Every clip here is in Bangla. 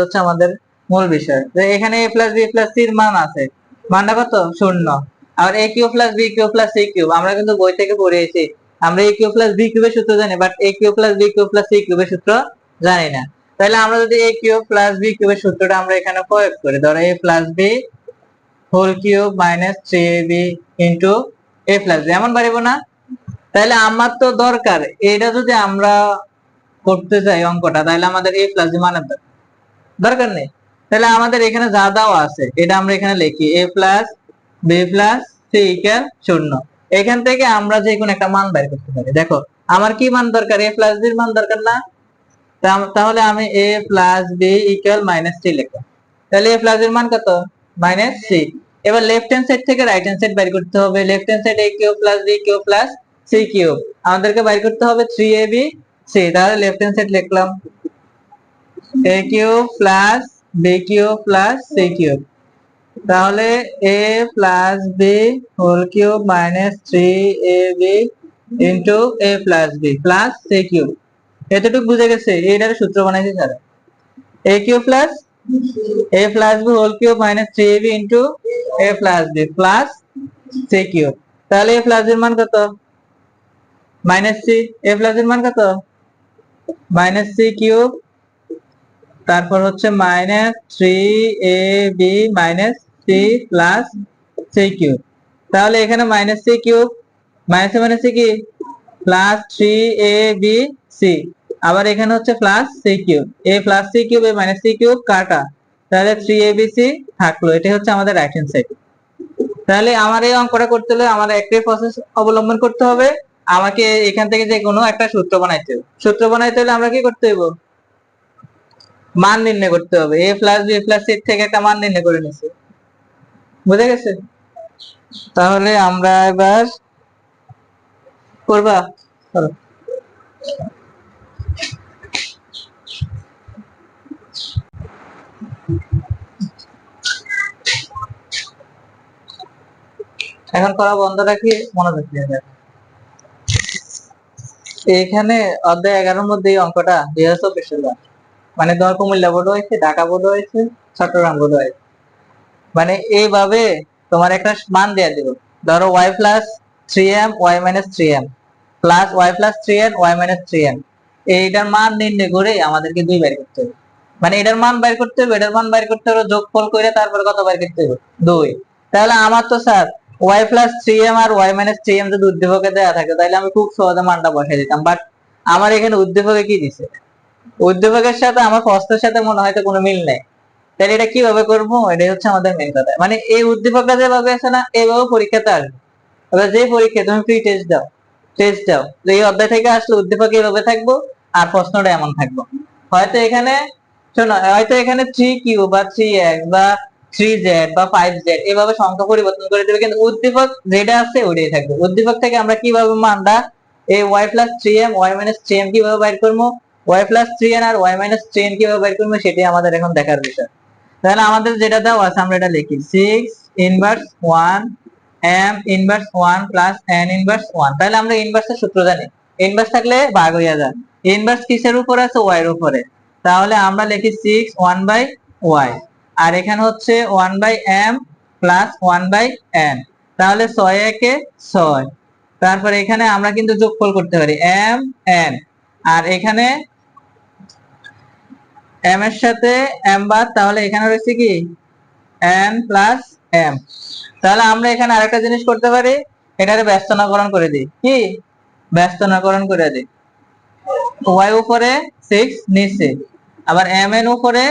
হচ্ছে আমাদের মূল বিষয়। এখানে এ প্লাস বি প্লাস সির মান আছে। মানটা কত? শূন্য। আর A cube plus B cube plus C cube আমরা কিন্তু বই থেকে আমরা এ কিউ প্লাস বি কিউবের সূত্র জানি but A cube plus B cube plus C কিউবের সূত্র জানি না। তাহলে আমরা যদি এ প্লাস বি কিউবের সূত্রটা আমরা এখানে প্রয়োগ করি, ধরো A plus B whole cube minus three A B into A plus B এমন পারিব না? তাহলে আমার তো দরকার, এটা যদি আমরা করতে চাই অঙ্কটা, তাহলে আমাদের এ প্লাস বি মানের দরকার। দরকার নেই। তাহলে আমাদের এখানে যা দেওয়া আছে, এটা আমরা এখানে লিখি A plus B plus C equal শূন্য। এখান থেকে আমরা যে কোনো একটা মান বের করতে পারি। দেখো, আমার কি মান দরকার? এ প্লাস বির মান দরকার না? তাহলে আমি A plus B equal minus three লিখলাম তাহলে এ প্লাস এর মান কত? মাইনাস সি এবার লেফট হ্যান্ড সাইড থেকে রাইট হ্যান্ড সাইড বের করতে হবে। Left hand side A cube plus B cube plus C cube আমাদেরকে বের করতে হবে থ্রি এ বি সি তাহলে লেফট হ্যান্ড সাইড লিখলাম। A cube plus B cube plus C cube তাহলে A plus B whole cube minus three A B into A plus B plus C cube এতটুকু বুঝে গেছে? এইটার সূত্র বানাইছি sir. A cube plus A plus B whole cube minus three A B into A plus B plus C cube তাহলে এ প্লাস এর মান কত? মাইনাস সি এ প্লাস এর মান কত? মাইনাস সি কিউব তারপর হচ্ছে minus three A B minus C plus C cube তাহলে এখানে minus C cube minus minus কি? Plus three A B C আবার এখানে হচ্ছে plus C cube A plus C cube A minus C cube কাটা। তাহলে থ্রি এ বি সি থাকল। এটা হচ্ছে আমাদের রাইট হ্যান্ড সাইড তাহলে আমার এই অঙ্কটা করতে হলে আমার একটাই প্রসেস অবলম্বন করতে হবে। আমাকে এখান থেকে যে কোনো একটা সূত্র বানাইতে হবে। সূত্র বানাইতে হলে আমরা কি করতে হবে মান নির্ণয় করতে হবে। A plus B plus C থেকে একটা মান নির্ণয় করে নিছি। বুঝে গেছে? তাহলে আমরা এবার করবা? করো। এখন করা বন্ধ রাখি মনে দিয়ে দেখ এখানে অধ্যায় এগারোর মধ্যে এই অঙ্কটা দুই হাজার চব্বিশ। মানে ধর কুমিল্লা বোর্ড হয়েছে, ঢাকা বোর্ড হয়েছে, চট্টগ্রাম বোর্ড হয়েছে। মানে এইভাবে তোমার একটা মান দেওয়া দিব ধরো Y plus three M Y minus three M plus Y plus three N Y minus three M এইটার মান নির্ণয় করে আমাদেরকে দুই বের করতে হবে। মানে এটার মান বের করতে হবে, এটার মান বের করতে হবে যোগফল করে তারপরে কত বের করতে হবে? দুই। তাহলে আমার তো sir Y plus three M আর ওয়াই মাইনাস থ্রি এম যদি উদ্দীপকে দেওয়া থাকে, তাহলে আমি খুব সহজে মানটা বসাই দিতাম। বাট আমার এখানে উদ্দীপকে কি দিছে? উদ্দীপকের সাথে, আমার প্রশ্নের সাথে মনে হয় তো কোনো মিল নেই। তাহলে এটা কীভাবে করব? এটাই হচ্ছে আমাদের মেন কথা। মানে এই উদ্দীপকটা যেভাবে আছে না, এইভাবে পরীক্ষাতে আসবে। এবার যে পরীক্ষা, তুমি ফ্রি টেস্ট দাও। টেস্ট দাও। তো এই অধ্যায় থেকে আসলে উদ্দীপক এইভাবে থাকব, আর প্রশ্নটা এমন থাকব। হয়তো এখানে, শোনো, হয়তো এখানে থ্রি কিউ বা থ্রি এক্স বা থ্রি জেড বা ফাইভ জেড এভাবে সংখ্যা পরিবর্তন করে দেবে, কিন্তু উদ্দীপক যেটা আছে ওইটাই থাকবে। উদ্দীপক থেকে আমরা কীভাবে মানটা, এই Y plus three M Y minus three M কীভাবে বাইর করব? ওয়াই প্লাস থ্রি এন আর ওয়াই মাইনাস থ্রি এন কীভাবে বাইর করব সেটাই আমাদের এখন দেখার বিষয়। তাহলে আমাদের যেটা দেওয়া আছে, আমরা এটা লিখি। Six inverse one M inverse one plus N inverse one তাহলে আমরা ইনভার্সের সূত্র জানি। ইনভার্স থাকলে ভাগ হইয়া যায়। ইনভার্স কিসের উপর আছে? ওয়াই এর উপরে। তাহলে আমরা লিখি সিক্স ওয়ান বাই ওয়াই আর এখানে হচ্ছে one by M plus one by N তাহলে ছয় একে ছয়। তারপর এখানে আমরা কিন্তু যোগফল করতে পারি। এম এন আর এখানে এম এর সাথে এম বাদ, তাহলে এখানে রয়েছে কি? এন প্লাস এম তাহলে আমরা এখানে আরেকটা জিনিস করতে পারি, এটাকে ব্যস্তনাকরণ করে দিই। কি? ব্যস্তনাকরণ করে দিই। ওয়াই উপরে সিক্স নিচে। আবার এম এন উপরে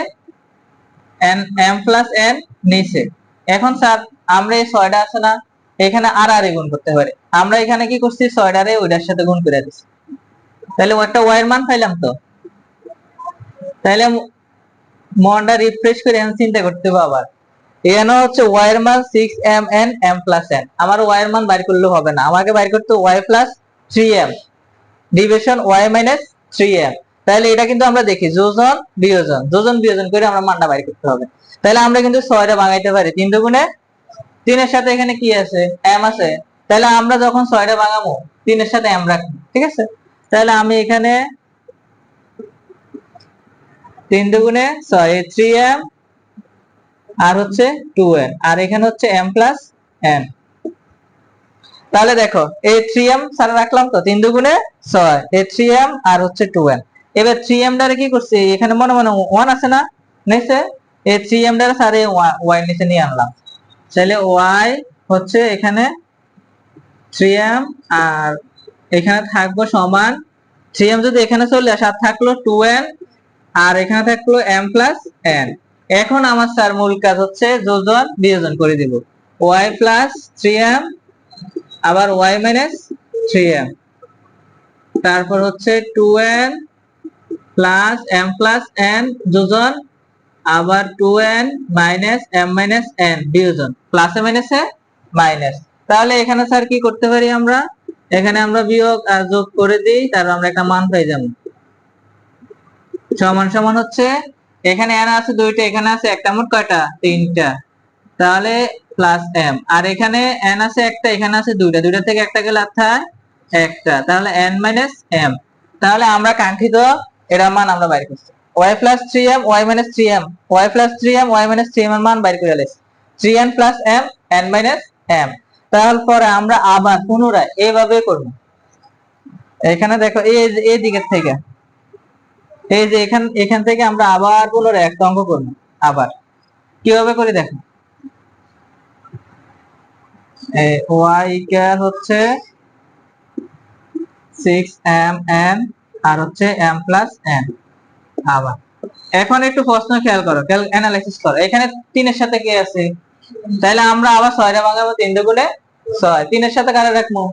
এন এম প্লাস এন নিচে। এখন স্যার, আমরা এই ছয়টা আছে না, এখানে আর আর গুণ করতে পারি। আমরা এখানে কি করছি? ছয়টারে ওইটার সাথে গুণ করে দিচ্ছি তাহলে ও একটা ওয়াই এর মান পাইলাম তো। তাহলে মনটা রিফ্রেশ করে এখন চিন্তা করতে হবে আবার। এখানে হচ্ছে ওয়াই মান six M N M plus N আমার ওয়াই এর মান বাইর করলে হবে না। আমাকে বাইর করতে Y plus three M division Y minus three M তাহলে এটা কিন্তু আমরা দেখি, যোজন, বিয়োজন। যোজন, বিয়োজন করে আমরা মানটা বাইর করতে হবে। তাহলে আমরা কিন্তু ছয়টা ভাঙাইতে পারি। তিন দুগুণে তিনের সাথে এখানে কি আছে? এম আছে। তাহলে আমরা যখন ছয়টা ভাঙাবো, তিনের সাথে এম রাখব। ঠিক আছে? তাহলে আমি এখানে তিন দুগুণে এই থ্রি এম আর হচ্ছে টু এন আর এখানে হচ্ছে এম প্লাস এন তাহলে দেখো, এই থ্রি এম সারা রাখলাম তো, তিন দুগুণে ছয়, এই থ্রি এম আর হচ্ছে টু এন এবার থ্রি এম ডারে কি করছি? এখানে মনে মনে ওয়ান আছে না? নিচে? এই থ্রি এম দ্বারা সারে ওয়াই নিচে নিয়ে আনলাম। তাহলে ওয়াই হচ্ছে এখানে থ্রি এম আর এখানে থাকব সমান থ্রি এম যদি এখানে চলে আসে, আর থাকল টু এন আর এখানে থাকল এম প্লাস এন এখন আমার স্যার মূল কাজ হচ্ছে যোজন বিয়োজন করে দিব। ওয়াই প্লাস থ্রি এম আবার ওয়াই মাইনাস থ্রি এম তারপর হচ্ছে two N plus M plus N যোজন, আবার two N minus M minus N বিয়োজন প্লাসে মাইনাসে মাইনাস তাহলে এখানে স্যার কি করতে পারি আমরা? এখানে আমরা বিয়োগ আর যোগ করে দিই, তারপর আমরা একটা মান পাই যাব। সমান সমান হচ্ছে, এখানে এন আছে, দুইটা, এখানে আছে, একটা মোট কয়টা? তিনটা। তাহলে প্লাস এম আর এখানে এন আছে একটা, এখানে আছে দুইটা। দুইটা থেকে একটা গেলে অর্থাৎ একটা। তাহলে এন মাইনাস এম তাহলে আমরা কাঙ্ক্ষিত এটার মান আমরা বাইর করছি। Y plus three M Y minus three M Y plus three M Y minus three M এর মান বাইর করে লেছি three N plus M N minus M তারপরে আমরা আবার পুনরায় এইভাবে করব। এখানে দেখো এই দিকের থেকে। এই যে এখান এখান থেকে আমরা আবার পুনরায় একটা অঙ্ক করব, আবার। কীভাবে করে দেখো? ওয়াই ইকুয়াল হচ্ছে সিক্স এম এন, আর হচ্ছে এম প্লাস এন। আবার। এখন একটু প্রশ্ন খেয়াল করো অ্যানালাইসিস করো। এখানে তিনের সাথে কে আছে? তাহলে আমরা আবার ছয়টা ভাঙাবো, তিন দুগুণে ছয়। তিনের সাথে কারে রাখব?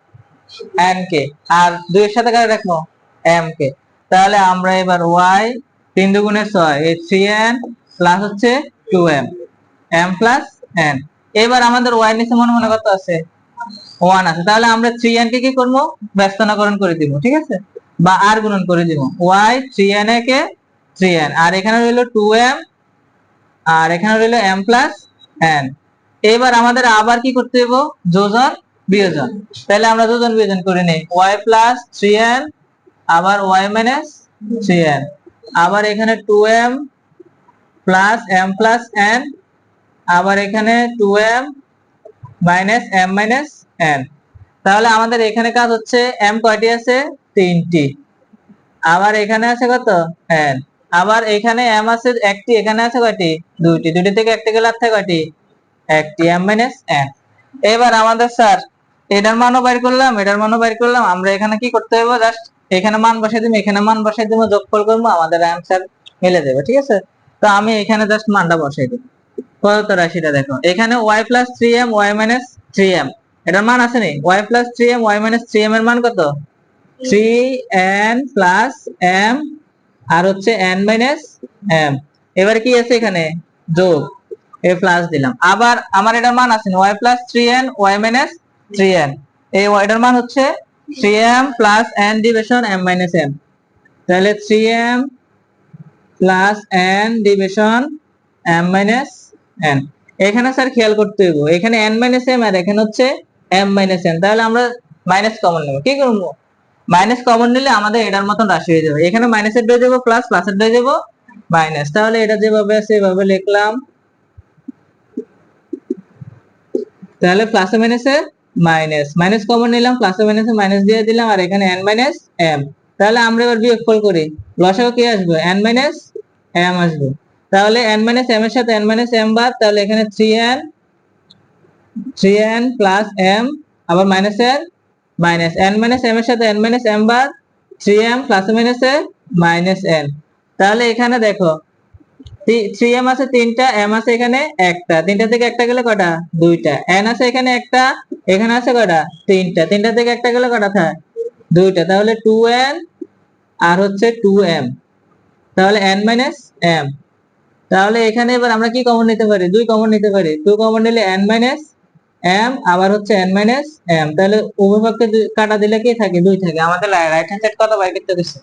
N K. আর দুইয়ের সাথে কারে রাখব? এম কে। তাহলে আমরা এবার ওয়াই তিন দুগুণে ছয়, এই থ্রি এন প্লাস হচ্ছে two M M plus N এবার আমাদের ওয়াই নিচে মনে মনে কত আছে? ওয়ান আছে। তাহলে আমরা থ্রি এন কে কি করব? ব্যস্তনাকরণ করে দিব, ঠিক আছে? বা আর গুণন করে দিব। ওয়াই থ্রি এন এ কে থ্রি এন আর এখানে রইল টু এম আর এখানে রইল এম প্লাস এন এবার আমাদের আবার কি করতে হবে যোজন, বিয়োজন। তাহলে আমরা যোজন, বিয়োজন করে নিই। ওয়াই প্লাস থ্রি এন আবার ওয়াই মাইনাস থ্রি এন আবার এখানে two M plus M plus N আবার এখানে two M minus M minus N তাহলে আমাদের এখানে কাজ হচ্ছে এম কয়টি আছে? তিনটি। আবার এখানে আছে কত? এন আবার এখানে এম আছে একটি, এখানে আছে কয়টি? দুইটি। দুটি থেকে একটা গেলে থাকে কয়টি? একটি। এম মাইনাস এন এবার আমাদের স্যার এটার মানও বাইর করলাম, এটার মানও বাইর করলাম। আমরা এখানে কি করতে হবে জাস্ট এখানে মান বসাই দিব, এখানে মান বসাই দিব যোগফল করব, আমাদের অ্যান্সার মিলে যাবে, ঠিক আছে? তো আমি এখানে জাস্ট মানটা বসাই দিব। কত রাশিটা দেখো? এখানে Y plus three M Y minus three M এটার মান আছে নি? Y plus three M Y minus three M এর মান কত? থ্রি এন প্লাস এম আর হচ্ছে এন মাইনাস এম এবার কি আছে এখানে? যোগ। এ প্লাস দিলাম। আবার আমার এটার মান আছে Y plus three N Y minus three N এই এটার মান হচ্ছে three M plus N division M minus তাহলে three M plus N division M minus N এখানে স্যার খেয়াল করতে হইব, এখানে এন মাইনাস এম আর এখানে হচ্ছে এম মাইনাস এন তাহলে আমরা মাইনাস কমন নেব। কি করব? মাইনাস কমন নিলে আমাদের এটার মতন রাশি হয়ে যাবে। এখানে মাইনাসের ডয়ে যাব প্লাস প্লাসের ডয়ে যাব মাইনাস তাহলে এটা যেভাবে আছে, এভাবে লিখলাম। তাহলে প্লাসে মাইনাসে মাইনাস মাইনাস কমন নিলাম প্লাসে মাইনাসে মাইনাস দিয়ে দিলাম, আর এখানে এন মাইনাস এম তাহলে আমরা এবার বিয়োগফল করি। লসাগু কি আসবে? এন মাইনাস এম আসবে। তাহলে এন মাইনাস এম এর সাথে এন মাইনাস এম বাদ, তাহলে এখানে three N three N plus M আবার minus N minus N minus M এর সাথে এন মাইনাস এম বাদ থ্রি এম প্লাস মাইনাসে মাইনাস এন তাহলে এখানে দেখো থ্রি এম আছে তিনটা, এম আছে এখানে একটা। তিনটা থেকে একটা গেলে কটা? দুইটা। এন আছে এখানে একটা, এখানে আছে কটা? তিনটা। তিনটা থেকে একটা গেলে কটা থাকে? দুইটা। তাহলে টু এন আর হচ্ছে টু এম তাহলে এন মাইনাস এম তাহলে এখানে এবার আমরা কি কমন নিতে পারি? দুই কমন নিতে পারি। টু কমন নিলে এন মাইনাস এম আবার হচ্ছে এন মাইনাস এম তাহলে উভয় পক্ষে দুই- কাটা দিলে কি থাকে? দুই থাকে। আমাদের রাইট হ্যান্ড সাইড কত বাইর করতে গেছে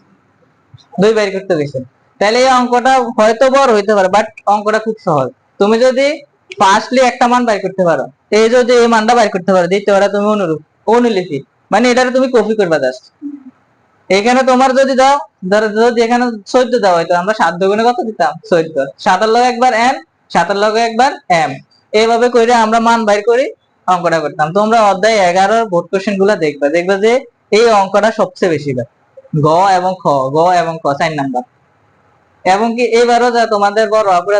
দুই বাইর করতে গেছে তাহলে এই অঙ্কটা হয়তো বড় হইতে পারে বাট অঙ্কটা খুব সহজ। তুমি যদি ফার্স্টলি একটা মান বাইর করতে পারো, এই যদি এই মানটা বাইর করতে পারো পারো তুমি অনুরূপ, অনুলিপি মানে এটা তুমি কপি করবা জাস্ট এখানে তোমার যদি দাও, ধরো যদি এখানে চোদ্দ দেওয়া হয়তো আমরা সাত দুগুণে কত দিতাম? চোদ্দ। সাতের লগে একবার এন সাতের লগে একবার এম এইভাবে করে আমরা মান বাইর করি, অঙ্কটা করতাম। তোমরা অধ্যায় এগারোর বোর্ড কোশ্চেনগুলো দেখবে দেখবে যে এই অঙ্কটা সবচেয়ে বেশি গ এবং খ, গ এবং খ, চার নাম্বার। এবং কি এবারও যা তোমাদের বড় অপরাধ